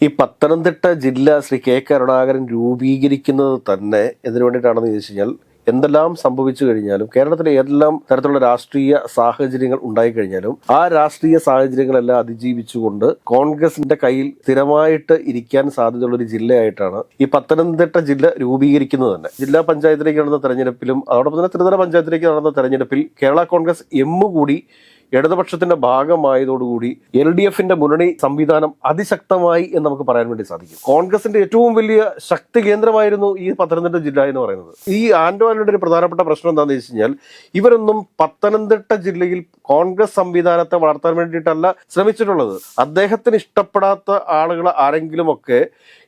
ഈ പത്തനംതിട്ട ജില്ല ശ്രീ കെ കരുണാകരൻ രൂപീകരിക്കുന്നത് തന്നെ എന്തിനു വേണ്ടിയിട്ടാണെന്ന് ചോദിച്ചു കഴിഞ്ഞാൽ എന്തെല്ലാം സംഭവിച്ചു കഴിഞ്ഞാലും കേരളത്തിലെ ഏതെല്ലാം തരത്തിലുള്ള രാഷ്ട്രീയ സാഹചര്യങ്ങൾ ഉണ്ടായി കഴിഞ്ഞാലും ആ രാഷ്ട്രീയ സാഹചര്യങ്ങളെല്ലാം അതിജീവിച്ചുകൊണ്ട് കോൺഗ്രസിന്റെ കയ്യിൽ സ്ഥിരമായിട്ട് ഇരിക്കാൻ സാധ്യതയുള്ള ഒരു ജില്ലയായിട്ടാണ് ഈ പത്തനംതിട്ട ജില്ല രൂപീകരിക്കുന്നത് തന്നെ. ജില്ലാ പഞ്ചായത്തിലേക്ക് നടന്ന തെരഞ്ഞെടുപ്പിലും അതോടൊപ്പം തന്നെ ത്രിതല പഞ്ചായത്തിലേക്ക് നടന്ന തെരഞ്ഞെടുപ്പിൽ കേരള കോൺഗ്രസ് എമ്മു കൂടി ഇടതുപക്ഷത്തിന്റെ ഭാഗമായതോടുകൂടി എൽ ഡി എഫിന്റെ മുന്നണി സംവിധാനം അതിശക്തമായി എന്ന് നമുക്ക് പറയാൻ വേണ്ടി സാധിക്കും. കോൺഗ്രസിന്റെ ഏറ്റവും വലിയ ശക്തി കേന്ദ്രമായിരുന്നു ഈ പത്തനംതിട്ട ജില്ല എന്ന് പറയുന്നത്. ഈ ആൻഡോയുടെ ഒരു പ്രധാനപ്പെട്ട പ്രശ്നം എന്താണെന്ന് വെച്ച് കഴിഞ്ഞാൽ ഇവരൊന്നും പത്തനംതിട്ട ജില്ലയിൽ കോൺഗ്രസ് സംവിധാനത്തെ വളർത്താൻ വേണ്ടിയിട്ടല്ല ശ്രമിച്ചിട്ടുള്ളത്. അദ്ദേഹത്തിന് ഇഷ്ടപ്പെടാത്ത ആളുകൾ ആരെങ്കിലുമൊക്കെ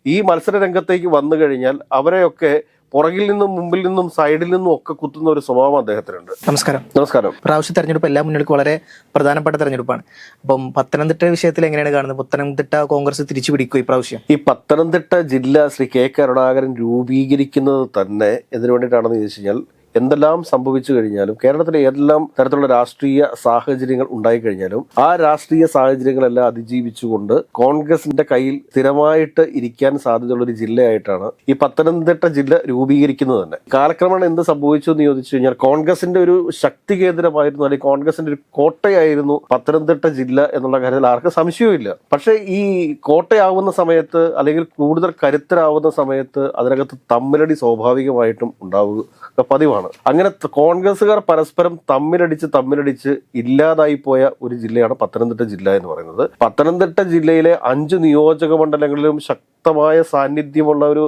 ഈ മത്സര രംഗത്തേക്ക് വന്നു കഴിഞ്ഞാൽ അവരെയൊക്കെ പുറകിൽ നിന്നും മുമ്പിൽ നിന്നും സൈഡിൽ നിന്നും ഒക്കെ കുത്തുന്ന ഒരു സ്വഭാവം അദ്ദേഹത്തിനുണ്ട്. നമസ്കാരം. നമസ്കാരം. പ്രാവശ്യ തെരഞ്ഞെടുപ്പ് എല്ലാ മുന്നണികൾക്കും വളരെ പ്രധാനപ്പെട്ട തെരഞ്ഞെടുപ്പാണ്. അപ്പം പത്തനംതിട്ട വിഷയത്തിൽ എങ്ങനെയാണ് കാണുന്നത്? പത്തനംതിട്ട കോൺഗ്രസ് തിരിച്ചു പിടിക്കും ഈ പ്രാവശ്യം? ഈ പത്തനംതിട്ട ജില്ല ശ്രീ കെ കരുണാകരൻ രൂപീകരിക്കുന്നത് തന്നെ എന്തിനു വേണ്ടിയിട്ടാണെന്ന് ചോദിച്ചു കഴിഞ്ഞാൽ എന്തെല്ലാം സംഭവിച്ചു കഴിഞ്ഞാലും കേരളത്തിലെ ഏതെല്ലാം തരത്തിലുള്ള രാഷ്ട്രീയ സാഹചര്യങ്ങൾ ഉണ്ടായി കഴിഞ്ഞാലും ആ രാഷ്ട്രീയ സാഹചര്യങ്ങളെല്ലാം അതിജീവിച്ചുകൊണ്ട് കോൺഗ്രസിന്റെ കയ്യിൽ സ്ഥിരമായിട്ട് ഇരിക്കാൻ സാധ്യതയുള്ള ഒരു ജില്ലയായിട്ടാണ് ഈ പത്തനംതിട്ട ജില്ല രൂപീകരിക്കുന്നത് തന്നെ. കാലക്രമേണ എന്ത് സംഭവിച്ചു എന്ന് ചോദിച്ചു കഴിഞ്ഞാൽ കോൺഗ്രസിന്റെ ഒരു ശക്തി കേന്ദ്രമായിരുന്നു അല്ലെങ്കിൽ കോൺഗ്രസിന്റെ ഒരു കോട്ടയായിരുന്നു പത്തനംതിട്ട ജില്ല എന്നുള്ള കാര്യത്തിൽ ആർക്കും സംശയവുമില്ല. പക്ഷേ ഈ കോട്ടയാവുന്ന സമയത്ത് അല്ലെങ്കിൽ കൂടുതൽ കരുത്തരാവുന്ന സമയത്ത് അതിനകത്ത് തമ്മിലടി സ്വാഭാവികമായിട്ടും ഉണ്ടാവുക പതിവാണ്. അങ്ങനെ കോൺഗ്രസ്സുകാർ പരസ്പരം തമ്മിലടിച്ച് തമ്മിലടിച്ച് ഇല്ലാതായി പോയ ഒരു ജില്ലയാണ് പത്തനംതിട്ട ജില്ല എന്ന് പറയുന്നത്. പത്തനംതിട്ട ജില്ലയിലെ അഞ്ച് നിയോജക മണ്ഡലങ്ങളിലും ശക്തമായ സാന്നിധ്യമുള്ള ഒരു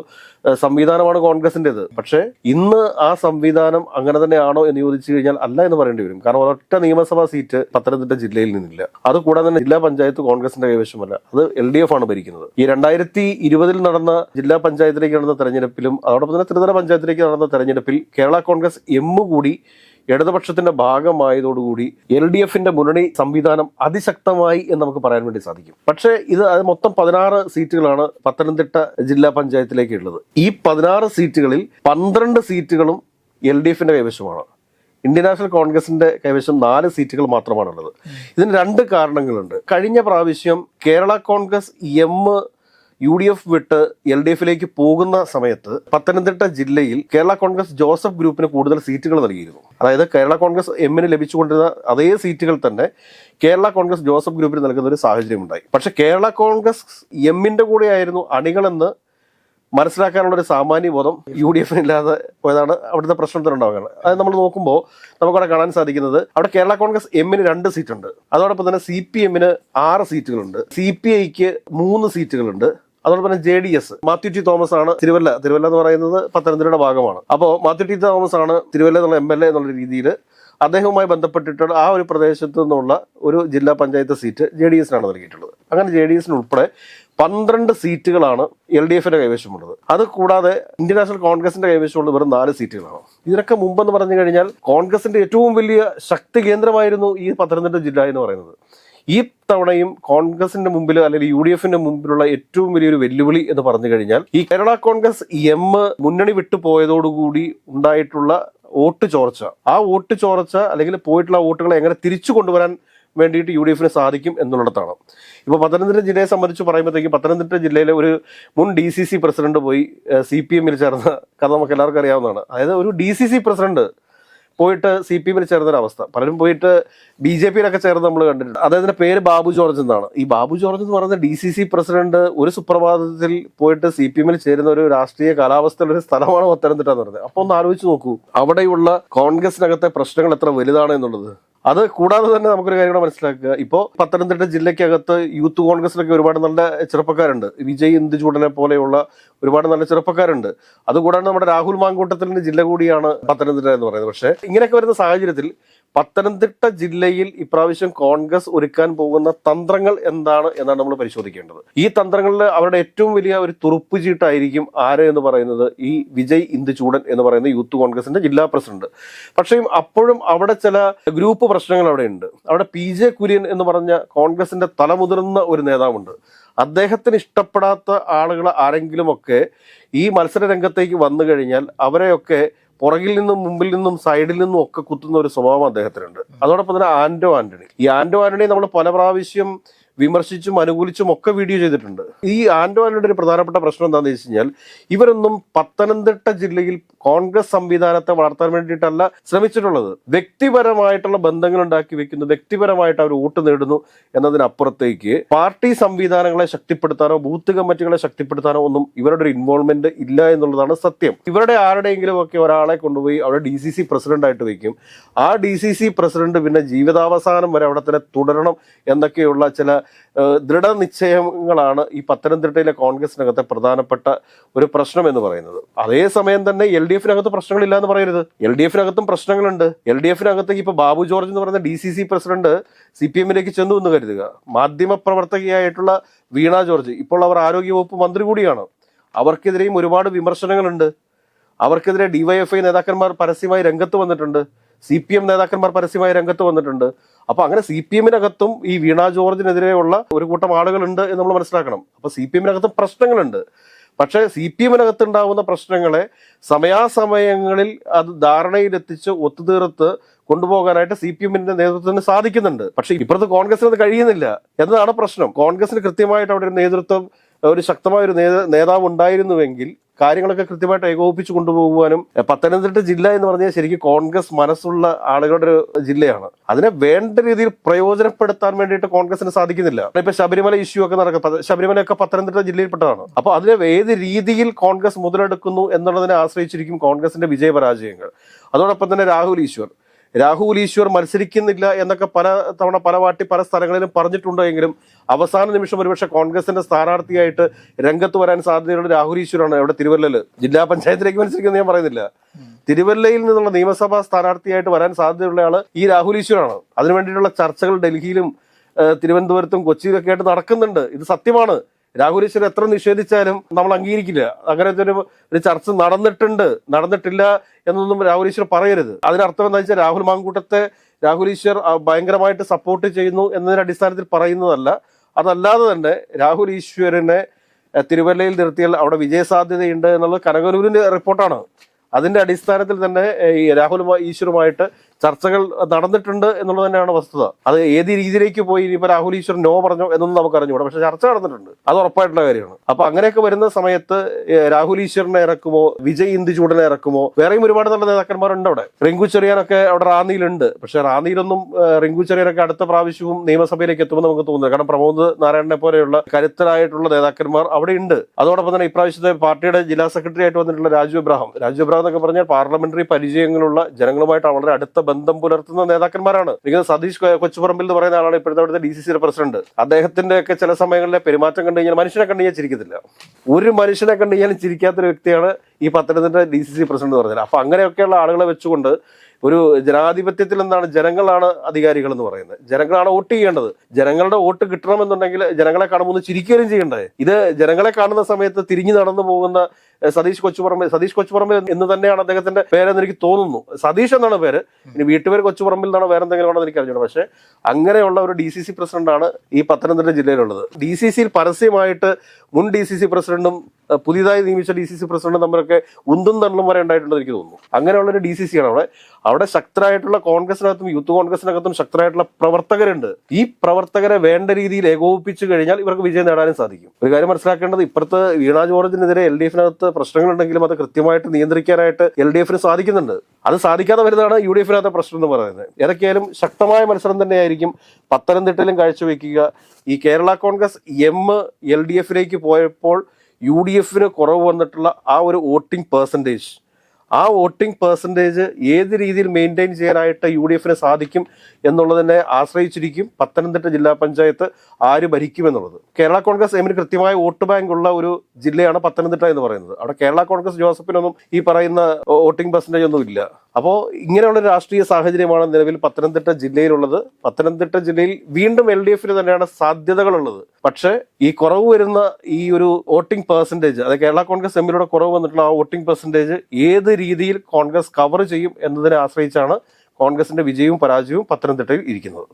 സംവിധാനമാണ് കോൺഗ്രസിന്റേത്. പക്ഷേ ഇന്ന് ആ സംവിധാനം അങ്ങനെ തന്നെയാണോ എന്ന് ചോദിച്ചു കഴിഞ്ഞാൽ അല്ല എന്ന് പറയേണ്ടി വരും. കാരണം ഒരൊറ്റ നിയമസഭാ സീറ്റ് പത്തനംതിട്ട ജില്ലയിൽ നിന്നില്ല. അത് കൂടാതെ തന്നെ ജില്ലാ പഞ്ചായത്ത് കോൺഗ്രസിന്റെ കൈവശമല്ല. അത് എൽ ഡി എഫ് ആണ് ഭരിക്കുന്നത്. ഈ രണ്ടായിരത്തി ഇരുപതിൽ നടന്ന ജില്ലാ പഞ്ചായത്തിലേക്ക് നടന്ന തെരഞ്ഞെടുപ്പിലും അതോടൊപ്പം തന്നെ ത്രിതല പഞ്ചായത്തിലേക്ക് നടന്ന തെരഞ്ഞെടുപ്പിൽ കേരള കോൺഗ്രസ് എമ്മു കൂടി ഇടതുപക്ഷത്തിന്റെ ഭാഗമായതോടുകൂടി എൽ ഡി എഫിന്റെ മുന്നണി സംവിധാനം അതിശക്തമായി എന്ന് നമുക്ക് പറയാൻ വേണ്ടി സാധിക്കും. പക്ഷേ ഇത് മൊത്തം പതിനാറ് സീറ്റുകളാണ് പത്തനംതിട്ട ജില്ലാ പഞ്ചായത്തിലേക്ക് ഉള്ളത്. ഈ പതിനാറ് സീറ്റുകളിൽ പന്ത്രണ്ട് സീറ്റുകളും എൽ ഡി എഫിന്റെ കൈവശമാണ്. ഇന്ത്യൻ നാഷണൽ കോൺഗ്രസിന്റെ കൈവശം നാല് സീറ്റുകൾ മാത്രമാണുള്ളത്. ഇതിന് രണ്ട് കാരണങ്ങളുണ്ട്. കഴിഞ്ഞ പ്രാവശ്യം Kerala Congress M U D F വിട്ട് എൽ ഡി എഫിലേക്ക് പോകുന്ന സമയത്ത് പത്തനംതിട്ട ജില്ലയിൽ കേരള കോൺഗ്രസ് ജോസഫ് ഗ്രൂപ്പിന് കൂടുതൽ സീറ്റുകൾ നൽകിയിരുന്നു. അതായത് കേരള കോൺഗ്രസ് എമ്മിന് ലഭിച്ചുകൊണ്ടിരുന്ന അതേ സീറ്റുകൾ തന്നെ കേരള കോൺഗ്രസ് ജോസഫ് ഗ്രൂപ്പിന് നൽകുന്ന ഒരു സാഹചര്യം ഉണ്ടായി പക്ഷെ കേരള കോൺഗ്രസ് എമ്മിന്റെ കൂടെ ആയിരുന്നു അണികളെന്ന് മനസ്സിലാക്കാനുള്ള ഒരു സാമാന്യ ബോധം യു ഡി എഫിന് ഇല്ലാതെ പോയതാണ് അവിടുത്തെ പ്രശ്നത്തിനുണ്ടാവുകയാണ് അത് നമ്മൾ നോക്കുമ്പോൾ നമുക്കവിടെ കാണാൻ സാധിക്കുന്നത് അവിടെ കേരള കോൺഗ്രസ് എമ്മിന് രണ്ട് സീറ്റുണ്ട്. അതോടൊപ്പം തന്നെ സി പി എമ്മിന് ആറ് സീറ്റുകളുണ്ട്. സി പി ഐക്ക് മൂന്ന് സീറ്റുകളുണ്ട്. അതോടൊപ്പം തന്നെ J D S Mathew T Thomas ആണ് തിരുവല്ല. തിരുവല്ല എന്ന് പറയുന്നത് പത്തനംതിട്ടയുടെ ഭാഗമാണ്. അപ്പോൾ മാത്യു ടി തോമസ് ആണ് തിരുവല്ല എന്നുള്ള എം എൽ എ എന്നുള്ള രീതിയിൽ അദ്ദേഹവുമായി ബന്ധപ്പെട്ടിട്ടുള്ള ആ ഒരു പ്രദേശത്തു നിന്നുള്ള ഒരു ജില്ലാ പഞ്ചായത്ത് സീറ്റ് ജെ ഡി എസിനാണ് നൽകിയിട്ടുള്ളത്. അങ്ങനെ ജെ ഡി എസിന് ഉൾപ്പെടെ പന്ത്രണ്ട് സീറ്റുകളാണ് എൽ ഡി എഫിന്റെ കൈവശമുള്ളത്. അത് കൂടാതെ ഇന്ത്യൻ നാഷണൽ കോൺഗ്രസിന്റെ കൈവശമുള്ള വെറും നാല് സീറ്റുകളാണ്. ഇതിനൊക്കെ മുമ്പെന്ന് പറഞ്ഞു കഴിഞ്ഞാൽ കോൺഗ്രസിന്റെ ഏറ്റവും വലിയ ശക്തി കേന്ദ്രമായിരുന്നു ഈ പത്തനംതിട്ട ജില്ല എന്ന് പറയുന്നത്. ഈ തവണയും കോൺഗ്രസിന്റെ മുമ്പിൽ അല്ലെങ്കിൽ യു ഡി എഫിന്റെ മുമ്പിലുള്ള ഏറ്റവും വലിയൊരു വെല്ലുവിളി എന്ന് പറഞ്ഞു കഴിഞ്ഞാൽ ഈ കേരള കോൺഗ്രസ് എം മുന്നണി വിട്ടു പോയതോടുകൂടി ഉണ്ടായിട്ടുള്ള വോട്ട് ചോർച്ച. ആ വോട്ട് ചോർച്ച അല്ലെങ്കിൽ പോയിട്ടുള്ള വോട്ടുകളെ എങ്ങനെ തിരിച്ചു കൊണ്ടുവരാൻ വേണ്ടിയിട്ട് യു ഡി എഫിന് സാധിക്കും എന്നുള്ളിടത്താണ് ഇപ്പോൾ പത്തനംതിട്ട ജില്ലയെ സംബന്ധിച്ച് പറയുമ്പോഴത്തേക്ക് പത്തനംതിട്ട ജില്ലയിലെ ഒരു മുൻ ഡി സി സി പ്രസിഡന്റ് പോയി സി പി എമ്മിൽ ചേർന്ന കഥ നമുക്ക് എല്ലാവർക്കും അറിയാവുന്നതാണ്. അതായത് ഒരു ഡി സി സി പ്രസിഡന്റ് പോയിട്ട് സി പി എമ്മിൽ ചേർന്നൊരവസ്ഥ പലരും പോയിട്ട് ബി ജെ പിയിലൊക്കെ ചേർന്ന് നമ്മൾ കണ്ടിട്ടുണ്ട്. അദ്ദേഹത്തിന്റെ പേര് ബാബു ജോർജ് എന്നാണ്. ഈ ബാബു ജോർജ് എന്ന് പറയുന്ന ഡി സി സി പ്രസിഡന്റ് ഒരു സുപ്രഭാതത്തിൽ പോയിട്ട് സി പി എമ്മിൽ ചേരുന്ന ഒരു രാഷ്ട്രീയ കാലാവസ്ഥയുള്ള ഒരു സ്ഥലമാണ് പത്തനംതിട്ട എന്ന് പറയുന്നത്. അപ്പൊ ഒന്ന് ആലോചിച്ച് നോക്കൂ. അവിടെയുള്ള കോൺഗ്രസിനകത്തെ പ്രശ്നങ്ങൾ എത്ര വലുതാണ് എന്നുള്ളത്? അത് കൂടാതെ തന്നെ നമുക്കൊരു കാര്യം കൂടെ മനസ്സിലാക്കുക. ഇപ്പോൾ പത്തനംതിട്ട ജില്ലയ്ക്കകത്ത് യൂത്ത് കോൺഗ്രസിലൊക്കെ ഒരുപാട് നല്ല ചെറുപ്പക്കാരുണ്ട്. വിജയ് ഇന്ദുചൂടനെ പോലെയുള്ള ഒരുപാട് നല്ല ചെറുപ്പക്കാരുണ്ട്. അതുകൂടാതെ നമ്മുടെ രാഹുൽ മാങ്കൂട്ടത്തിന്റെ ജില്ല കൂടിയാണ് പത്തനംതിട്ട എന്ന് പറയുന്നത്. പക്ഷേ ഇങ്ങനെയൊക്കെ വരുന്ന സാഹചര്യത്തിൽ പത്തനംതിട്ട ജില്ലയിൽ ഇപ്രാവശ്യം കോൺഗ്രസ് ഒരുക്കാൻ പോകുന്ന തന്ത്രങ്ങൾ എന്താണ് എന്നാണ് നമ്മൾ പരിശോധിക്കേണ്ടത്. ഈ തന്ത്രങ്ങളിൽ അവരുടെ ഏറ്റവും വലിയ ഒരു തുറുപ്പ് ചീട്ടായിരിക്കും ആര് എന്ന് പറയുന്നത്? ഈ വിജയ് ഇന്ദുചൂടൻ എന്ന് പറയുന്ന യൂത്ത് കോൺഗ്രസിന്റെ ജില്ലാ പ്രസിഡന്റ്. പക്ഷേ അപ്പോഴും അവിടെ ചില ഗ്രൂപ്പ് പ്രശ്നങ്ങൾ അവിടെ ഉണ്ട് അവിടെ പി ജെ കുര്യൻ എന്ന് പറഞ്ഞ കോൺഗ്രസിന്റെ തലമുതിർന്ന ഒരു നേതാവുണ്ട്. അദ്ദേഹത്തിന് ഇഷ്ടപ്പെടാത്ത ആളുകൾ ആരെങ്കിലുമൊക്കെ ഈ മത്സര രംഗത്തേക്ക് വന്നു കഴിഞ്ഞാൽ അവരെയൊക്കെ പുറകിൽ നിന്നും മുമ്പിൽ നിന്നും സൈഡിൽ നിന്നും ഒക്കെ കുത്തുന്ന ഒരു സ്വഭാവം അദ്ദേഹത്തിനുണ്ട്. അതോടൊപ്പം തന്നെ ആന്റോ ആന്റണി. ഈ ആന്റോ ആന്റണി നമ്മൾ പല പ്രാവശ്യം വിമർശിച്ചും അനുകൂലിച്ചും ഒക്കെ വീഡിയോ ചെയ്തിട്ടുണ്ട്. ഈ ആന്റണിയുടെ ഒരു പ്രധാനപ്പെട്ട പ്രശ്നം എന്താണെന്ന് വെച്ച് കഴിഞ്ഞാൽ ഇവരൊന്നും പത്തനംതിട്ട ജില്ലയിൽ കോൺഗ്രസ് സംവിധാനത്തെ വളർത്താൻ വേണ്ടിയിട്ടല്ല ശ്രമിച്ചിട്ടുള്ളത്. വ്യക്തിപരമായിട്ടുള്ള ബന്ധങ്ങൾ ഉണ്ടാക്കി വെക്കുന്നു വ്യക്തിപരമായിട്ട് അവർ വോട്ട് നേടുന്നു എന്നതിനപ്പുറത്തേക്ക് പാർട്ടി സംവിധാനങ്ങളെ ശക്തിപ്പെടുത്താനോ ബൂത്ത് കമ്മിറ്റികളെ ശക്തിപ്പെടുത്താനോ ഒന്നും ഇവരുടെ ഒരു ഇൻവോൾവ്മെന്റ് ഇല്ല എന്നുള്ളതാണ് സത്യം. ഇവരുടെ ആരുടെയെങ്കിലും ഒക്കെ ഒരാളെ കൊണ്ടുപോയി അവിടെ ഡി സി സി പ്രസിഡന്റ് ആയിട്ട് വെക്കും. ആ ഡി സി സി പ്രസിഡന്റ് പിന്നെ ജീവിതാവസാനം വരെ അവിടെ തന്നെ തുടരണം എന്നൊക്കെയുള്ള ചില ദൃഢനിശ്ചയങ്ങളാണ് ഈ പത്തനംതിട്ടയിലെ കോൺഗ്രസിനകത്തെ പ്രധാനപ്പെട്ട ഒരു പ്രശ്നം എന്ന് പറയുന്നത്. അതേസമയം തന്നെ എൽ ഡി എഫിനകത്ത് പ്രശ്നങ്ങളില്ല എന്ന് പറയരുത്. എൽ ഡി എഫിനകത്തും പ്രശ്നങ്ങളുണ്ട്. എൽ ഡി എഫിനകത്ത് ഇപ്പൊ ബാബു ജോർജ് എന്ന് പറയുന്ന D C C president C P എമ്മിലേക്ക് ചെന്നു എന്ന് കരുതുക. മാധ്യമപ്രവർത്തകയായിട്ടുള്ള വീണ ജോർജ് ഇപ്പോൾ അവർ ആരോഗ്യവകുപ്പ് മന്ത്രി കൂടിയാണ്. അവർക്കെതിരെയും ഒരുപാട് വിമർശനങ്ങളുണ്ട്. അവർക്കെതിരെ ഡിവൈഎഫ്ഐ നേതാക്കന്മാർ പരസ്യമായി രംഗത്ത് വന്നിട്ടുണ്ട്. സി പി എം നേതാക്കന്മാർ പരസ്യമായി രംഗത്ത് വന്നിട്ടുണ്ട്. അപ്പൊ അങ്ങനെ സി പി എമ്മിനകത്തും ഈ വീണ ജോർജിനെതിരെയുള്ള ഒരു കൂട്ടം ആളുകളുണ്ട് എന്ന് നമ്മൾ മനസ്സിലാക്കണം. അപ്പൊ സി പി എമ്മിനകത്തും പ്രശ്നങ്ങളുണ്ട്. പക്ഷേ സി പി എമ്മിനകത്ത് ഉണ്ടാവുന്ന പ്രശ്നങ്ങളെ സമയാസമയങ്ങളിൽ അത് ധാരണയിലെത്തിച്ച് ഒത്തുതീർത്ത് കൊണ്ടുപോകാനായിട്ട് സി പി എമ്മിന്റെ നേതൃത്വത്തിന് സാധിക്കുന്നുണ്ട്. പക്ഷേ ഇപ്പുറത്ത് കോൺഗ്രസിന് അത് കഴിയുന്നില്ല എന്നതാണ് പ്രശ്നം. കോൺഗ്രസിന് കൃത്യമായിട്ട് അവിടെ ഒരു നേതൃത്വം ഒരു ശക്തമായ ഒരു നേതാവ് ഉണ്ടായിരുന്നുവെങ്കിൽ കാര്യങ്ങളൊക്കെ കൃത്യമായിട്ട് ഏകോപിപ്പിച്ച് കൊണ്ടുപോകുവാനും പത്തനംതിട്ട ജില്ല എന്ന് പറഞ്ഞാൽ ശരിക്കും കോൺഗ്രസ് മനസ്സുള്ള ആളുകളുടെ ഒരു ജില്ലയാണ്. അതിനെ വേണ്ട രീതിയിൽ പ്രയോജനപ്പെടുത്താൻ വേണ്ടിയിട്ട് കോൺഗ്രസിന് സാധിക്കുന്നില്ല. ഇപ്പൊ ശബരിമല ഇഷ്യൂ ഒക്കെ നടക്കുക ശബരിമലയൊക്കെ പത്തനംതിട്ട ജില്ലയിൽപ്പെട്ടതാണ്. അപ്പൊ അതിനെ ഏത് രീതിയിൽ കോൺഗ്രസ് മുതലെടുക്കുന്നു എന്നുള്ളതിനെ ആശ്രയിച്ചിരിക്കും കോൺഗ്രസിന്റെ വിജയപരാജയങ്ങൾ. അതോടൊപ്പം തന്നെ രാഹുൽ ഈശ്വർ. രാഹുൽ ഈശ്വർ മത്സരിക്കുന്നില്ല എന്നൊക്കെ പല തവണ പല പാർട്ടി പല സ്ഥലങ്ങളിലും പറഞ്ഞിട്ടുണ്ടെങ്കിലും അവസാന നിമിഷം ഒരുപക്ഷെ കോൺഗ്രസിന്റെ സ്ഥാനാർത്ഥിയായിട്ട് രംഗത്ത് വരാൻ സാധ്യതയുള്ള രാഹുൽ ഈശ്വറാണ് ഇവിടെ തിരുവല്ലയിൽ ജില്ലാ പഞ്ചായത്തിലേക്ക് മത്സരിക്കുന്ന ഞാൻ പറയുന്നില്ല. തിരുവല്ലയിൽ നിന്നുള്ള നിയമസഭാ സ്ഥാനാർത്ഥിയായിട്ട് വരാൻ സാധ്യതയുള്ള ആൾ ഈ രാഹുൽ ഈശ്വറാണ് അതിനു വേണ്ടിയിട്ടുള്ള ചർച്ചകൾ ഡൽഹിയിലും തിരുവനന്തപുരത്തും കൊച്ചിയിലൊക്കെ ആയിട്ട് നടക്കുന്നുണ്ട്. ഇത് സത്യമാണ്. രാഹുൽ എത്ര നിഷേധിച്ചാലും നമ്മൾ അംഗീകരിക്കില്ല. അങ്ങനത്തെ ഒരു ഒരു ചർച്ച നടന്നിട്ടുണ്ട്. നടന്നിട്ടില്ല എന്നൊന്നും രാഹുൽ ഈശ്വർ പറയരുത്. അതിനർത്ഥം എന്താ വെച്ചാൽ രാഹുൽ മാങ്കൂട്ടത്തെ രാഹുൽ ഈശ്വർ ഭയങ്കരമായിട്ട് സപ്പോർട്ട് ചെയ്യുന്നു എന്നതിന്റെ അടിസ്ഥാനത്തിൽ പറയുന്നതല്ല. അതല്ലാതെ തന്നെ രാഹുൽ ഈശ്വരനെ തിരുവല്ലയിൽ നിർത്തിയാൽ അവിടെ വിജയസാധ്യതയുണ്ട് എന്നുള്ളത് കനകലൂരിന്റെ റിപ്പോർട്ടാണ് അതിന്റെ അടിസ്ഥാനത്തിൽ തന്നെ ഈ രാഹുൽ ഈശ്വരുമായിട്ട് ചർച്ചകൾ നടന്നിട്ടുണ്ട് എന്നുള്ളത് തന്നെയാണ് വസ്തുത. അത് ഏത് രീതിയിലേക്ക് പോയി ഇനിയിപ്പോ രാഹുൽ ഈശ്വർ നോ പറഞ്ഞോ എന്നൊന്നും നമുക്ക് അറിഞ്ഞുകൂടാ പക്ഷെ ചർച്ച നടന്നിട്ടുണ്ട്. അത് ഉറപ്പായിട്ടുള്ള കാര്യമാണ്. അപ്പൊ അങ്ങനെയൊക്കെ വരുന്ന സമയത്ത് രാഹുൽ ഈശ്വരനെ ഇറക്കുമോ? വിജയ് ഇന്ദുചൂടനെ ഇറക്കുമോ? വേറെയും ഒരുപാട് നല്ല നേതാക്കന്മാരുണ്ട് അവിടെ. റിങ്കു ചെറിയാനൊക്കെ അവിടെ റാന്നിയിലുണ്ട്. പക്ഷെ റാന്നിയിലൊന്നും റിങ്കു ചെറിയാനൊക്കെ അടുത്ത പ്രാവശ്യവും നിയമസഭയിലേക്ക് എത്തുമെന്ന് നമുക്ക് തോന്നുന്നത് കാരണം പ്രമോദ് നാരായണനെ പോലെയുള്ള കരുത്തരായിട്ടുള്ള നേതാക്കന്മാർ അവിടെ ഉണ്ട് അതോടൊപ്പം തന്നെ ഇപ്രാവശ്യത്തെ പാർട്ടിയുടെ ജില്ലാ സെക്രട്ടറി ആയിട്ട് വന്നിട്ടുള്ള രാജു എബ്രാഹിം. രാജു എബ്രാഹിം എന്നൊക്കെ പറഞ്ഞാൽ പാർലമെന്ററി പരിചയങ്ങളുള്ള ജനങ്ങളുമായിട്ട് വളരെ അടുത്ത ബന്ധം പുലർത്തുന്ന നേതാക്കന്മാരാണ്. ഇങ്ങനെ സതീഷ് കൊച്ചുപറമ്പിൽ എന്ന് പറയുന്ന ആളാണ് ഇപ്പോഴത്തെ അവിടുത്തെ ഡി സി സിയുടെ പ്രസിഡന്റ്. അദ്ദേഹത്തിന്റെ ഒക്കെ ചില സമയങ്ങളിലെ പെരുമാറ്റം കണ്ടു കഴിഞ്ഞാൽ മനുഷ്യനെ കണ്ടു കഴിഞ്ഞാൽ ചിരിക്കത്തില്ല. ഒരു മനുഷ്യനെ കണ്ടു കഴിഞ്ഞാലും ചിരിക്കാത്തൊരു വ്യക്തിയാണ് ഈ Pathanamthitta D C C president പറഞ്ഞത്. അപ്പൊ അങ്ങനെയൊക്കെയുള്ള ആളുകളെ വെച്ചുകൊണ്ട് ഒരു ജനാധിപത്യത്തിൽ എന്താണ് ജനങ്ങളാണ് അധികാരികൾ എന്ന് പറയുന്നത്. ജനങ്ങളാണ് വോട്ട് ചെയ്യേണ്ടത്. ജനങ്ങളുടെ വോട്ട് കിട്ടണമെന്നുണ്ടെങ്കിൽ ജനങ്ങളെ കാണുമ്പോൾ ചിരിക്കുകയും ചെയ്യേണ്ടത് ഇത് ജനങ്ങളെ കാണുന്ന സമയത്ത് തിരിഞ്ഞു നടന്നു പോകുന്ന സതീഷ് കൊച്ചുപറമ്പ് സതീഷ് കൊച്ചുപറമ്പ് എന്ന് തന്നെയാണ് അദ്ദേഹത്തിന്റെ പേരെന്ന് എനിക്ക് തോന്നുന്നു. സതീഷ് എന്നാണ് പേര്. ഇനി വീട്ടുപേര് കൊച്ചുപറമ്പിൽ നിന്നാണ് വേറെ എന്തെങ്കിലും ആണോ എന്ന് എനിക്ക് അറിഞ്ഞു പക്ഷേ അങ്ങനെയുള്ള ഒരു ഡി സി സി പ്രസിഡന്റാണ് ഈ പത്തനംതിട്ട ജില്ലയിലുള്ളത്. ഡി സി സിയിൽ പരസ്യമായിട്ട് മുൻ ഡി സി സി പ്രസിഡന്റും പുതിയതായി നിയമിച്ച ഡി സി സി പ്രസിഡന്റും തമ്മിലൊക്കെ ഉന്തും തള്ളും വരെ ഉണ്ടായിട്ടുണ്ടെന്ന് എനിക്ക് തോന്നുന്നു. അങ്ങനെയുള്ള ഒരു ഡി സി സി ആണ്. അവിടെ അവിടെ ശക്തരായിട്ടുള്ള കോൺഗ്രസിനകത്തും യൂത്ത് കോൺഗ്രസിനകത്തും ശക്തരായിട്ടുള്ള പ്രവർത്തകരുണ്ട്. ഈ പ്രവർത്തകരെ വേണ്ട രീതിയിൽ ഏകോപിപ്പിച്ചു കഴിഞ്ഞാൽ ഇവർക്ക് വിജയം നേടാനും സാധിക്കും. ഒരു കാര്യം മനസ്സിലാക്കേണ്ടത് ഇപ്പുറത്ത് വീണ ജോർജിനെതിരെ എൽ ഡി എഫിനകത്ത് പ്രശ്നങ്ങളുണ്ടെങ്കിലും അത് കൃത്യമായിട്ട് നിയന്ത്രിക്കാനായിട്ട് എൽ ഡി എഫിന് സാധിക്കുന്നുണ്ട്. അത് സാധിക്കാതെ വരുന്നതാണ് യു ഡി എഫിനകത്തെ പ്രശ്നം എന്ന് പറയുന്നത്. ഏതൊക്കെയായാലും ശക്തമായ മത്സരം തന്നെയായിരിക്കും പത്തനംതിട്ടയിലും കാഴ്ചവെക്കുക. ഈ Kerala Congress M L D എഫിലേക്ക് പോയപ്പോൾ യു ഡി എഫിന് കുറവ് വന്നിട്ടുള്ള ആ ഒരു വോട്ടിംഗ് പെർസെന്റേജ് ആ വോട്ടിംഗ് പെർസെന്റേജ് ഏത് രീതിയിൽ മെയിന്റെയിൻ ചെയ്യാനായിട്ട് യു ഡി എഫിന് സാധിക്കും എന്നുള്ളതിനെ ആശ്രയിച്ചിരിക്കും പത്തനംതിട്ട ജില്ലാ പഞ്ചായത്ത് ആര് ഭരിക്കും എന്നുള്ളത്. കേരള കോൺഗ്രസ് എമ്മിന് കൃത്യമായ വോട്ട് ബാങ്ക് ഉള്ള ഒരു ജില്ലയാണ് പത്തനംതിട്ട എന്ന് പറയുന്നത്. അവിടെ കേരള കോൺഗ്രസ് ജോസഫിനൊന്നും ഈ പറയുന്ന വോട്ടിംഗ് പെർസെന്റേജ് ഒന്നും ഇല്ല അപ്പോൾ ഇങ്ങനെയുള്ള രാഷ്ട്രീയ സാഹചര്യമാണ് നിലവിൽ പത്തനംതിട്ട ജില്ലയിലുള്ളത്. പത്തനംതിട്ട ജില്ലയിൽ വീണ്ടും എൽ ഡി എഫിന് തന്നെയാണ് സാധ്യതകളുള്ളത്. പക്ഷേ ഈ കുറവ് വരുന്ന ഈ ഒരു വോട്ടിംഗ് പെർസെന്റേജ് അത് കേരള കോൺഗ്രസ് എമ്മിലൂടെ കുറവ് വന്നിട്ടുള്ള ആ വോട്ടിംഗ് പെർസെന്റേജ് ഏത് രീതിയിൽ കോൺഗ്രസ് കവർ ചെയ്യും എന്നതിനെ ആശ്രയിച്ചാണ് കോൺഗ്രസിന്റെ വിജയവും പരാജയവും പത്തനംതിട്ടയിൽ ഇരിക്കുന്നത്.